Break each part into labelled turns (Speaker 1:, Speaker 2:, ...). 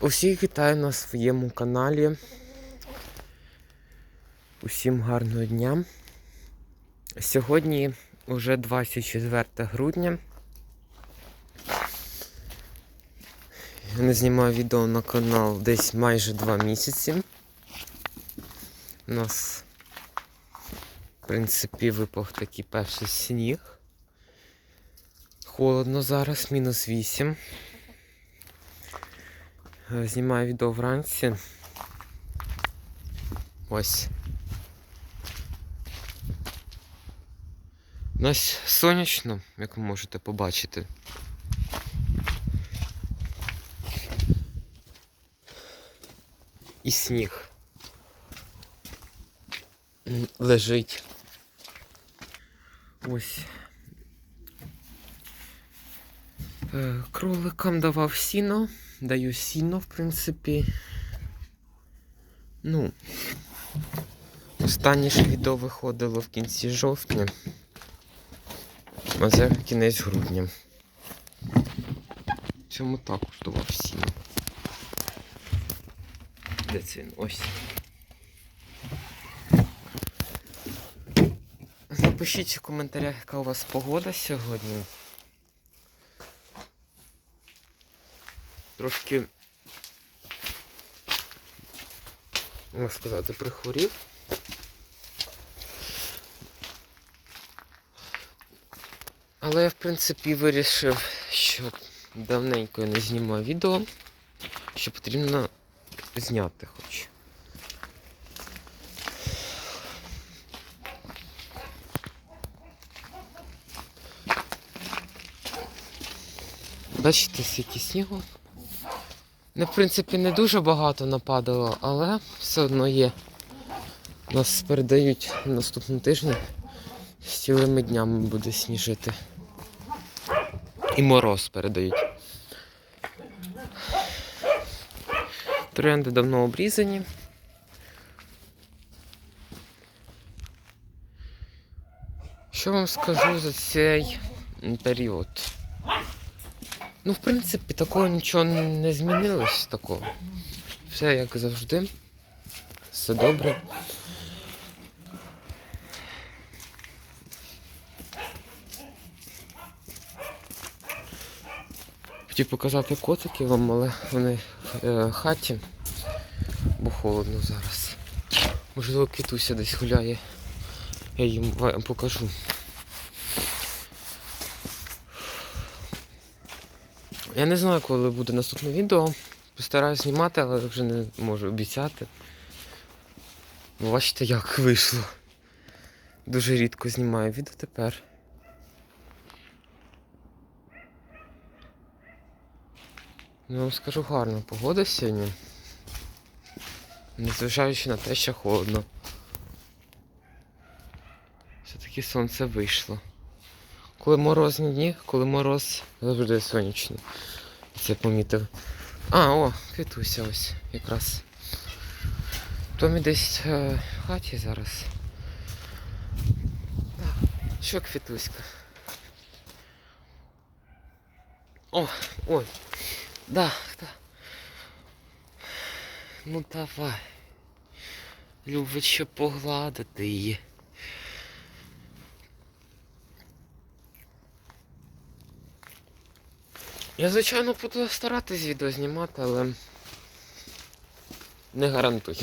Speaker 1: Усіх вітаю на своєму каналі. Усім гарного дня. Сьогодні вже 24 грудня. Я не знімаю відео на канал десь майже 2 місяці. У нас, в принципі, випав такий перший сніг. Холодно зараз, мінус 8. Е, Знімаю відео вранці. Ось. У нас сонячно, як ви можете побачити. І сніг лежить. Ось. Е, Кроликам давав сіно. Даю сіно, в принципі. Ну. Останнє ж відео виходило в кінці жовтня. А це кінець грудня. Цьому також давав сіно. Де це він? Ось. Напишіть в коментарях, яка у вас погода сьогодні. Трошки, як сказати, прихворів. Але я, в принципі, вирішив, що давненько я не знімаю відео, що потрібно зняти хоч. Бачите, скільки снігу. Ну, в принципі, не дуже багато нападало, але все одно є. Нас передають наступного тижня. З цілими днями буде сніжити. І мороз передають. Троянди давно обрізані. Що вам скажу за цей період? Ну, в принципі, такого нічого не змінилось такого. Все як завжди. Все добре. Хотів показати котики вам, але вони е, в хаті, бо холодно зараз. Можливо, китуся десь гуляє. Я їм покажу. Я не знаю, коли буде наступне відео. Постараюсь знімати, але вже не можу обіцяти. Бачите, як вийшло. Дуже рідко знімаю відео тепер. Ну, вам скажу гарна погода сьогодні. Незважаючи на те, що холодно. Все-таки сонце вийшло. Коли морозні дні, коли мороз завжди сонячний. Це помітив. А, о, квітуся ось якраз. Томі десь е, в хаті зараз. Що квітуська? О, ой. Да, да. Ну давай. Любить, щоб погладити її. Я, звичайно, буду старатись відео знімати, але не гарантую.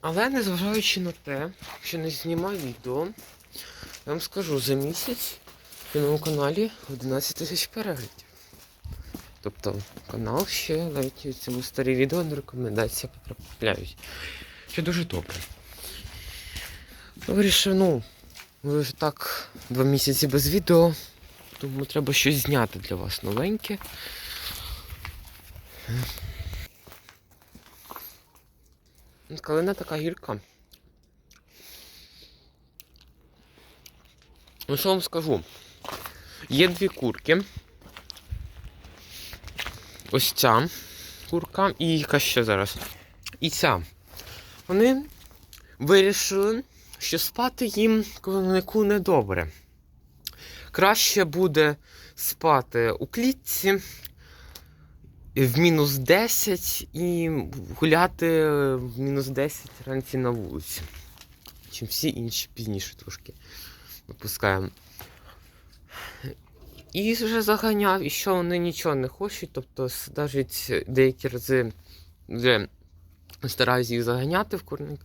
Speaker 1: Але незважаючи на те, що не знімаю відео, я вам скажу, за місяць на моєму каналі 11 тисяч переглядів. Тобто канал ще навіть у цьому старі відео на рекомендації потрапляють. Що дуже добре. Вирішив, ну, ви вже так два місяці без відео, тому треба щось зняти для вас новеньке. Калина така гірка. Ну що вам скажу? Є дві курки. Ось ця курка і яка ще зараз. І ця. Вони вирішили, що спати їм конику недобре. краще буде спати у клітці в мінус 10 і гуляти в мінус 10 ранці на вулиці. Чим всі інші пізніше трошки випускаємо. І вже заганяв, і що вони нічого не хочуть. Тобто, навіть деякі рази вже стараюся їх заганяти в курник.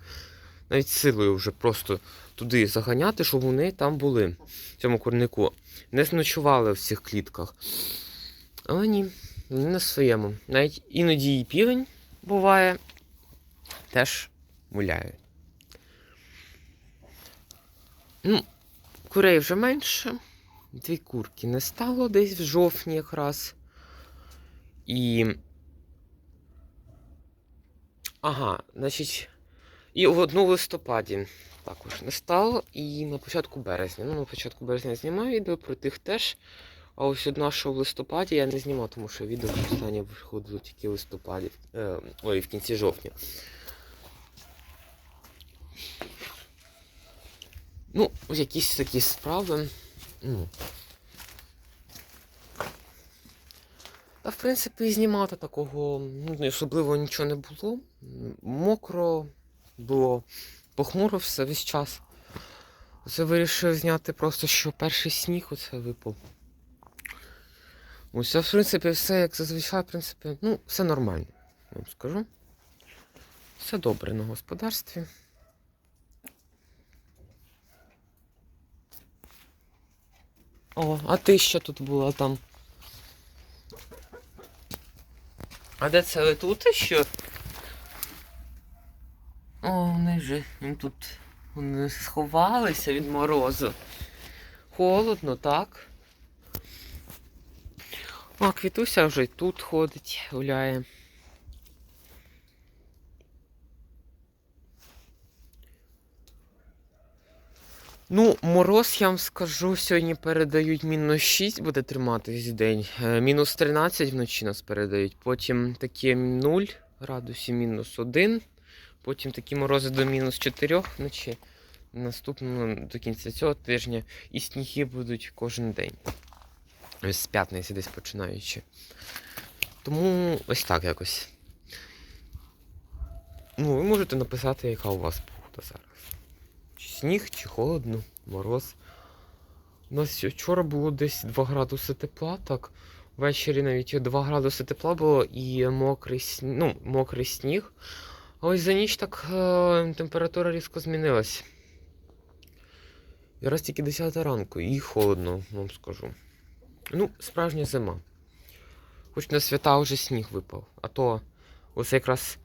Speaker 1: Навіть силою вже просто туди заганяти, щоб вони там були, в цьому курнику. Не ночували в цих клітках. Але ні, вони на своєму. Навіть іноді і півень буває, теж гуляє. Ну, курей вже менше. Дві курки не стало десь в жовтні якраз. І. Ага, значить. І в одну листопаді також не стало. І на початку березня. Ну, на початку березня я знімаю відео про тих теж. А ось одна, що в листопаді я не знімав, тому що відео останнє виходило тільки в листопаді. Е, ой, в кінці жовтня. Ну, якісь такі справи. Ну. Та, в принципі, знімати такого ну, особливо нічого не було. Мокро було, похмуро все весь час. Оце вирішив зняти просто, що перший сніг оце випав. Ось, в принципі, все як зазвичай, в принципі, ну, все нормально, вам скажу. Все добре на господарстві. О, а ти що тут була там? А де це ви тут що? О, вони же вони тут вони сховалися від морозу. Холодно, так? А Квітуся вже й тут ходить, гуляє. Ну, мороз, я вам скажу, сьогодні передають мінус 6 буде триматись день. Е, Мінус 13 вночі нас передають. Потім такі 0 градусів, мінус 1. Потім такі морози до мінус 4 вночі. Наступного до кінця цього тижня і сніги будуть кожен день. Ось з п'ятниці десь починаючи. Тому ось так якось. Ну, ви можете написати, яка у вас погода зараз. Чи сніг, чи холодно, мороз. У нас вчора було десь 2 градуси тепла, так. Ввечері навіть 2 градуси тепла було і мокрий сніг, ну, мокрий сніг. Ось за ніч так е, температура різко змінилась. Зараз тільки 10 ранку і холодно, вам скажу. Ну, справжня зима. Хоч на свята вже сніг випав. А то ось якраз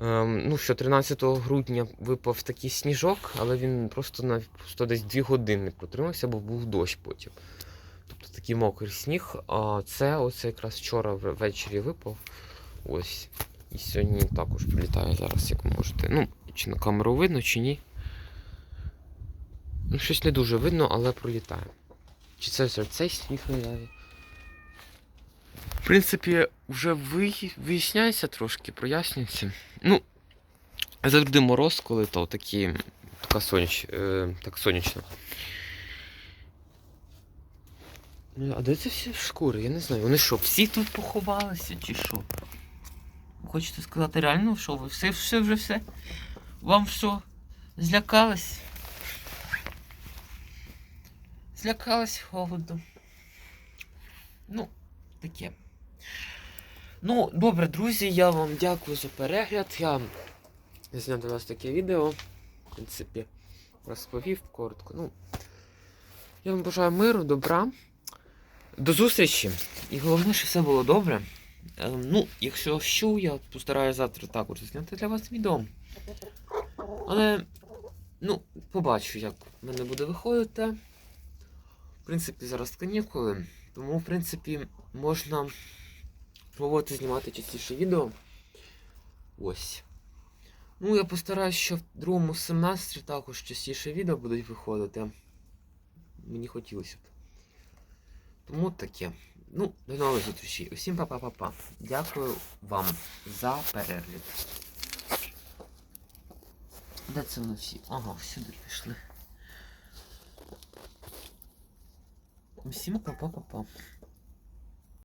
Speaker 1: ем, ну, що 13 грудня випав такий сніжок, але він просто на просто десь 2 години протримався, бо був дощ потім. Тобто такий мокрий сніг. А це оце якраз вчора ввечері випав. Ось. І сьогодні також прилітає зараз, як можете. Ну, чи на камеру видно, чи ні. Ну, щось не дуже видно, але пролітає. Чи це все цей сніг наяві? В принципі, вже ви- виясняється трошки, прояснюється. Ну, завжди мороз, коли то такі, така соняч, е, так сонячно. Ну, а де це всі шкури? Я не знаю. Вони що, всі тут поховалися чи що? Хочете сказати реально, що ви все, все вже все? Вам що? Злякались? Злякались холоду. Ну, таке. Ну, добре, друзі, я вам дякую за перегляд. Я зняв для вас таке відео. В принципі, розповів коротко. Ну, я вам бажаю миру, добра. До зустрічі. І головне, щоб все було добре. Е, ну, якщо що, я постараюся завтра також зняти для вас відео. Але, ну, побачу, як в мене буде виходити. В принципі, зараз канікули, тому, в принципі, можна пробувати знімати частіше відео. Ось. Ну, я постараюсь, що в другому семестрі також частіше відео будуть виходити. Мені хотілося б. Тому таке. Ну, до нових зустрічей. Усім па-па-па-па. Дякую вам за перегляд. Де це вони всі? Ага, всюди пішли. Усім па-па-па-па.